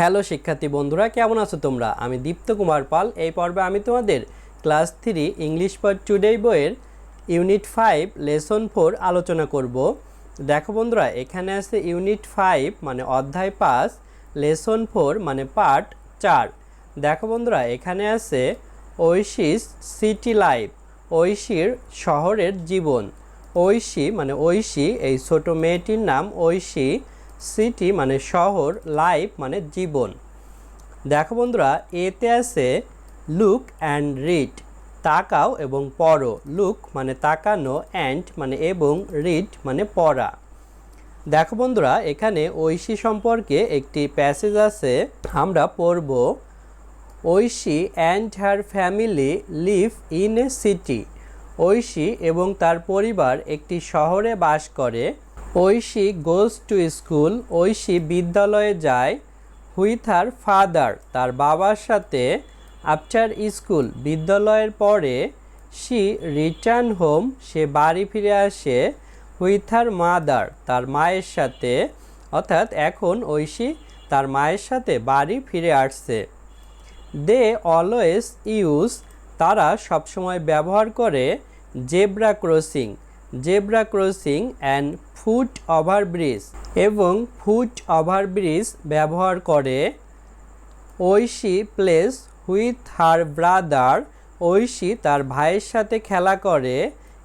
Hello শিক্ষার্থী বন্ধুরা, কেমন আছো তোমরা? আমি দীপ্ত কুমার পাল। এই পর্বে আমি তোমাদের class three English for today বইয়ের ইউনিট ফাইভ লেসন ফোর আলোচনা করব। দেখো বন্ধুরা, এখানে আছে ইউনিট ফাইভ মানে অধ্যায় পাঁচ, লেসন ফোর মানে পার্ট চার। দেখো বন্ধুরা, এখানে আছে ঐশিস সিটি লাইফ, ঐশীর শহরের জীবন। ঐশী মানে ঐশী, এই ছোট মেয়েটির নাম ঐশী। সিটি মানে শহর, লাইফ মানে জীবন। দেখো বন্ধুরা, এতে আছে লুক অ্যান্ড রিড তাকাও এবং পড়ো। লুক মানে তাকানো অ্যান্ড মানে এবং রিড মানে পড়া। দেখো বন্ধুরা, এখানে ঐশী সম্পর্কে একটি প্যাসেজ আছে, আমরা পড়ব, Aishi and her family live in a city Aishi এবং তার পরিবার একটি শহরে বাস করে। Aishi goes to school, Aishi বিদ্যালয়ে যায় হুইথ হার ফাদার, তার বাবার সাথে আফটার স্কুল। বিদ্যালয়ের পরে শি রিটার্ন হোম, সে বাড়ি ফিরে আসে হুইথ হার মাদার, তার মায়ের সাথে। অর্থাৎ এখন ঐশী তার মায়ের সাথে বাড়ি ফিরে আসছে। দে অলওয়েজ ইউজ, তারা সবসময় ব্যবহার করে zebra crossing. Zebra crossing and foot overbridge এবং ফুট ওভারব্রিজ ব্যবহার করে Aishi plays with her brother Aishi তার ভাইয়ের সাথে খেলা করে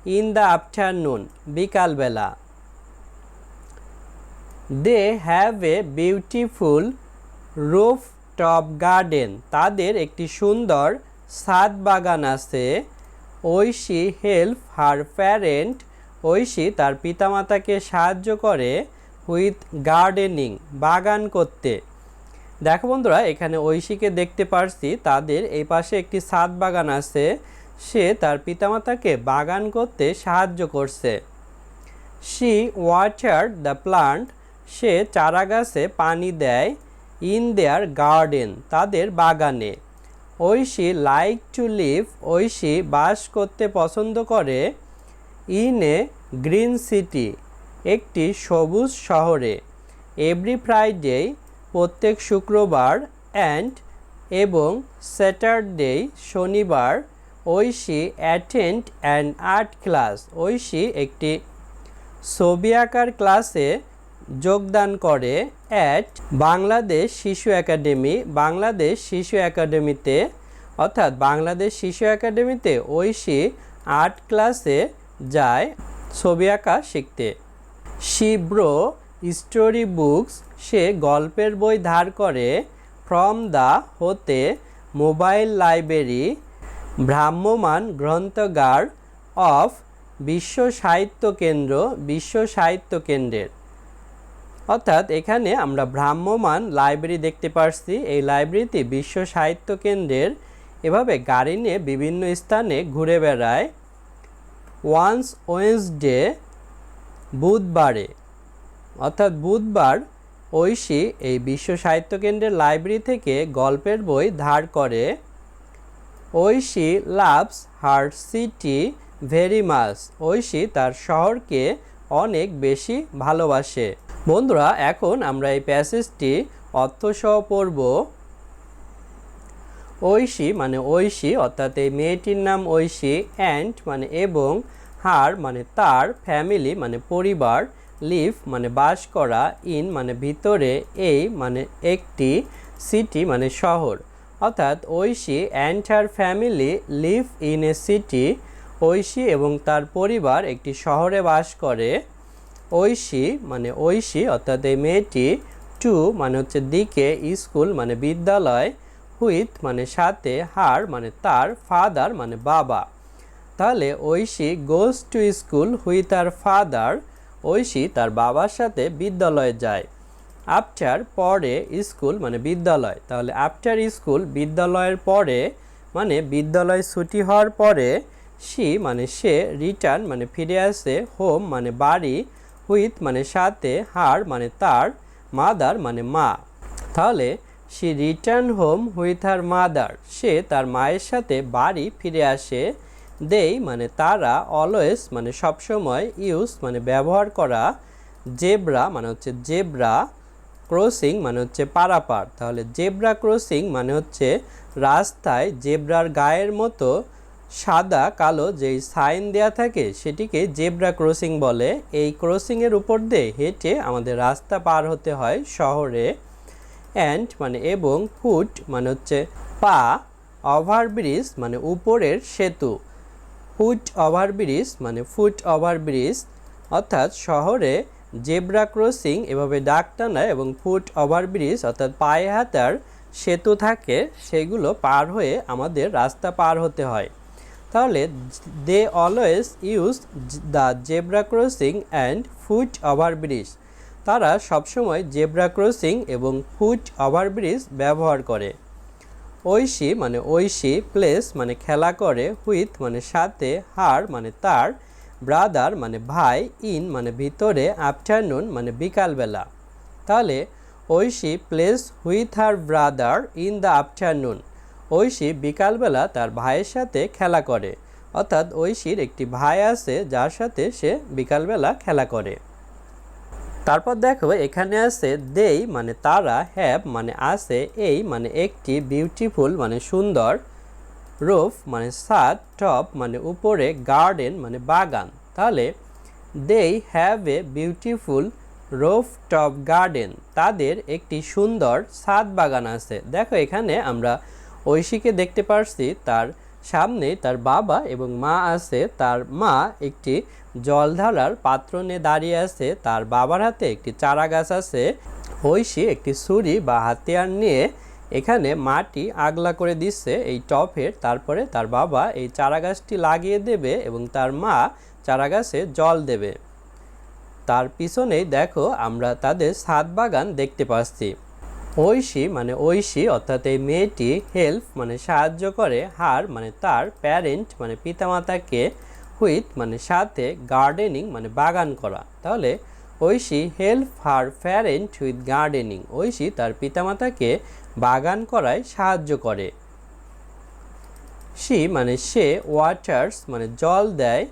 ইন দ্য আফটারনুন, বিকালবেলা। They have a beautiful roof top garden. তাদের একটি সুন্দর ছাদ বাগান আছে। Aishi help her parent Aishi তার পিতামাতাকে সাহায্য করে হুইথ গার্ডেনিং বাগান করতে। দেখো বন্ধুরা, এখানে ঐশীকে দেখতে পারছি, তাদের এই পাশে একটি ছাদ বাগান আছে। সে তার পিতামাতাকে বাগান করতে সাহায্য করছে। শি ওয়াটার দ্য প্লান্ট সে চারা গাছে পানি দেয় ইন দেয়ার গার্ডেন তাদের বাগানে। Oishi like to live Oishi বাস করতে পছন্দ করে। ইন এ গ্রিন সিটি, একটি সবুজ শহরে। এভরি ফ্রাইডে, প্রত্যেক শুক্রবার অ্যান্ড এবং স্যাটারডে শনিবার Oishi attend and art class, Oishi একটি ছবি আঁকার ক্লাসে যোগদান করে অ্যাট বাংলাদেশ শিশু একাডেমি, বাংলাদেশ শিশু একাডেমিতে, অর্থাৎ বাংলাদেশ শিশু একাডেমিতে ঐশী আর্ট ক্লাসে যায় ছবি আঁকা শিখতে। শিব্রো স্টোরি বুকস সে গল্পের বই ধার করে ফ্রম দ্য হতে মোবাইল লাইব্রেরি ভ্রাম্যমান গ্রন্থাগার অফ বিশ্ব সাহিত্য কেন্দ্র, বিশ্ব সাহিত্য কেন্দ্রের। অর্থাৎ এখানে আমরা ভ্রাম্যমান লাইব্রেরি দেখতে পারছি। এই লাইব্রেরিতে বিশ্ব সাহিত্য কেন্দ্রের। এভাবে গাড়ি নিয়ে বিভিন্ন স্থানে ঘুরে বেড়ায়। ওয়ান্স ওয়েন্সডে বুধবারে, অর্থাৎ বুধবার ঐশী এই বিশ্ব সাহিত্য কেন্দ্রের লাইব্রেরি থেকে গল্পের বই ধার করে Oishi loves her city very much Oishi তার শহরকে অনেক বেশি ভালোবাসে। বন্ধুরা, এখন আমরা এই প্যাসেজটি অর্থসহ পড়ব ঐশী মানে ঐশী, অর্থাৎ এই মেয়েটির নাম ঐশী অ্যান্ড মানে এবং হার মানে তার ফ্যামিলি মানে পরিবার লিভ মানে বাস করা ইন মানে ভিতরে, এই মানে একটি সিটি মানে শহর। অর্থাৎ Oishi and her family live in a city Oishi এবং তার পরিবার একটি শহরে বাস করে। ঐশী মানে ঐশী, অর্থাৎ এই মেয়েটি টু মানে হচ্ছে দিকে স্কুল মানে বিদ্যালয় হুইথ মানে সাথে হার মানে তার ফাদার মানে বাবা। তাহলে Oishi goes to school with her father Oishi তার বাবার সাথে বিদ্যালয়ে যায়। আফটার পরে স্কুল মানে বিদ্যালয়। তাহলে আফটার স্কুল বিদ্যালয়ের পরে মানে বিদ্যালয় ছুটি হওয়ার পরে সি মানে সে রিটার্ন মানে ফিরে আসে হোম মানে বাড়ি হুইথ মানে সাথে হার মানে তার মাদার মানে মা। তাহলে সে return home with her mother সে তার মায়ের সাথে বাড়ি ফিরে আসে। দেই মানে তারা অলওয়েজ মানে সবসময় ইউজ মানে ব্যবহার করা জেব্রা মানে হচ্ছে জেব্রা ক্রসিং মানে হচ্ছে পারাপার। তাহলে জেব্রা ক্রসিং মানে হচ্ছে রাস্তায় জেব্রার গায়ের মতো সাদা, কালো যেই সাইন দেয়া থাকে, সেটিকে জেব্রা ক্রসিং বলে। এই ক্রসিংয়ের উপর দিয়ে হেঁটে আমাদের রাস্তা পার হতে হয় শহরে। অ্যান্ড মানে এবং ফুট মানে হচ্ছে পা ওভারব্রিজ মানে উপরের সেতু ফুট ওভারব্রিজ মানে ফুট ওভারব্রিজ অর্থাৎ শহরে জেব্রা ক্রসিং এভাবে ডাক টানা এবং ফুট ওভারব্রিজ অর্থাৎ পায়ে হাতার সেতু থাকে, সেগুলো পার হয়ে আমাদের রাস্তা পার হতে হয়। তাহলে they always use the zebra crossing and foot overbridge তারা সবসময় জেব্রা ক্রসিং এবং ফুট ওভারব্রিজ ব্যবহার করে। ঐশী মানে ঐশী প্লেস মানে খেলা করে হুইথ মানে সাথে, হার মানে তার, ব্রাদার মানে ভাই, ইন মানে ভিতরে, আফটারনুন মানে বিকালবেলা। তাহলে Oishi plays with her brother in the afternoon. Oishi বিকালবেলা তার ভাইয়ের সাথে খেলা করে। অর্থাৎ ঐশীর একটি ভাই আছে যার সাথে সে বিকালবেলা খেলা করে। তারপর দেখো, এখানে আছে দেই মানে তারা হ্যাভ মানে আছে এই মানে একটি বিউটিফুল মানে সুন্দর রুফ মানে সাদ টপ মানে উপরে গার্ডেন মানে বাগান। তাহলে they have a beautiful roof top garden তাদের একটি সুন্দর ছাদ বাগান আছে। দেখো এখানে আমরা ঐশীকে দেখতে পারছি, তার সামনে তার বাবা এবং মা আছে, তার মা একটি জলধারার পাত্র নিয়ে দাঁড়িয়ে আছে, তার বাবার হাতে একটি চারা গাছ আছে। ঐশী একটি ছুরি বা হাতিয়ার নিয়ে এখানে মাটি আগলা করে দিচ্ছে এই টপের, তারপরে তার বাবা এই চারা গাছটি লাগিয়ে দেবে এবং তার মা চারা গাছে জল দেবে। তার পিছনেই দেখো আমরা তাদের ছাদ বাগান দেখতে পাচ্ছি। ঐশী মানে ঐশী, অর্থাৎ এই মেয়েটি হেল্প মানে সাহায্য করে, হার মানে তার প্যারেন্ট মানে পিতামাতাকে হুইথ মানে সাথে গার্ডেনিং মানে বাগান করা। তাহলে Oishi help her parent with gardening Oishi তার পিতামাতাকে বাগান করায় সাহায্য করে। সি মানে সে ওয়াটার্স মানে জল দেয়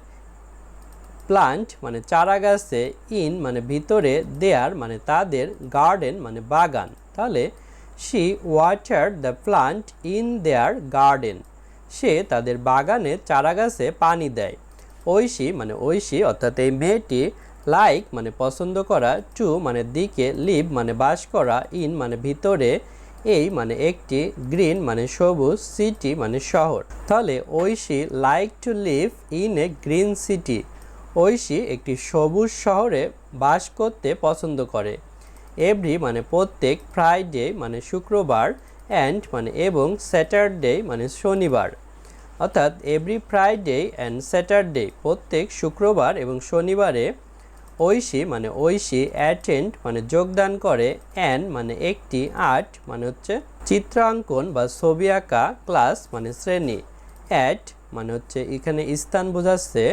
প্লান্ট মানে চারা গাছে ইন মানে ভিতরে দেয়ার মানে তাদের গার্ডেন মানে বাগান। তাহলে she water the plant in their garden সে তাদের বাগানে চারা গাছে পানি দেয়। ঐশী মানে ঐশী অর্থাৎ এই মেয়েটি লাইক মানে পছন্দ করা টু মানে দিকে লিভ মানে বাস করা ইন মানে ভিতরে, এই মানে একটি গ্রিন মানে সবুজ সিটি মানে শহর। তাহলে Oishi like to live in a green city Oishi একটি সবুজ শহরে বাস করতে পছন্দ করে। এভরি মানে প্রত্যেক ফ্রাইডে মানে শুক্রবার অ্যান্ড মানে এবং স্যাটারডে মানে শনিবার। অর্থাৎ এভরি ফ্রাইডে অ্যান্ড স্যাটারডে প্রত্যেক শুক্রবার এবং শনিবারে ঐশী মানে ঐশী অ্যাটেন্ড মানে যোগদান করে অ্যান মানে একটি আর্ট মানে হচ্ছে চিত্রাঙ্কন বা ছবি আঁকা ক্লাস মানে শ্রেণি। অ্যাট মানে হচ্ছে এখানে স্থান বোঝাচ্ছে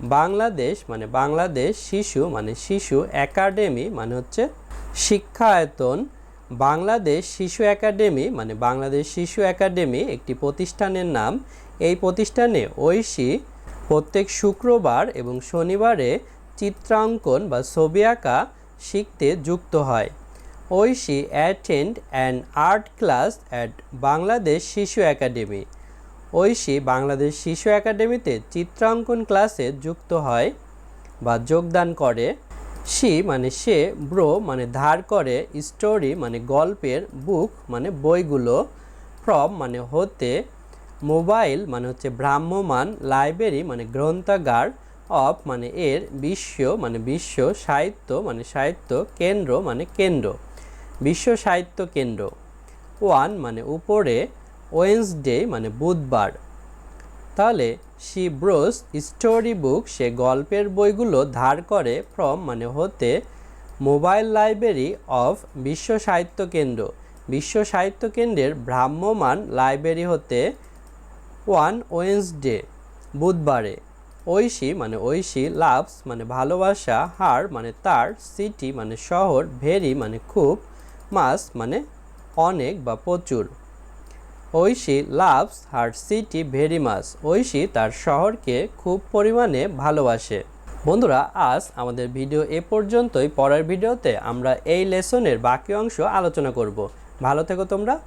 বাংলাদেশ মানে বাংলাদেশ শিশু মানে শিশু একাডেমি মানে হচ্ছে শিক্ষায়তন বাংলাদেশ শিশু একাডেমি মানে বাংলাদেশ শিশু একাডেমি একটি প্রতিষ্ঠানের নাম। এই প্রতিষ্ঠানে ঐশী প্রত্যেক শুক্রবার এবং শনিবারে চিত্রাঙ্কন বা ছবি আঁকা শিখতে যুক্ত হয়। Oishi attend an art class at Bangladesh Shishu academy Oishi Bangladesh শিশু একাডেমিতে চিত্রাঙ্কন ক্লাসে যুক্ত হয় বা যোগদান করে। সি মানে সে, ব্রো মানে ধার করে, স্টোরি মানে গল্পের বুক মানে বইগুলো, ফ্রম মানে হতে, মোবাইল মানে হচ্ছে ভ্রাম্যমান লাইব্রেরি মানে গ্রন্থাগার, অফ মানে এর বিশ্ব মানে বিশ্ব, সাহিত্য মানে সাহিত্য, কেন্দ্র মানে কেন্দ্র, বিশ্ব সাহিত্য কেন্দ্র। ওয়ান মানে উপরে ওয়েন্সডে মানে বুধবার। তাহলে শি ব্রোস স্টোরি বুক সে গল্পের বইগুলো ধার করে ফ্রম মানে হতে মোবাইল লাইব্রেরি অফ বিশ্ব সাহিত্য কেন্দ্র। বিশ্ব সাহিত্য কেন্দ্রের ভ্রাম্যমান লাইব্রেরি হতে ওয়ান ওয়েন্সডে বুধবারে। ঐশী মানে ঐশী লাভস মানে ভালোবাসা, হার মানে তার সিটি মানে শহর ভেরি মানে খুব মাস মানে অনেক বা প্রচুর। Oishi loves her city very much Oishi তার শহরকে খুব পরিমাণে ভালোবাসে। বন্ধুরা, আজ আমাদের ভিডিও এ পর্যন্তই। পরের ভিডিওতে আমরা এই লেসনের বাকি অংশ আলোচনা করব। ভালো থেকো তোমরা।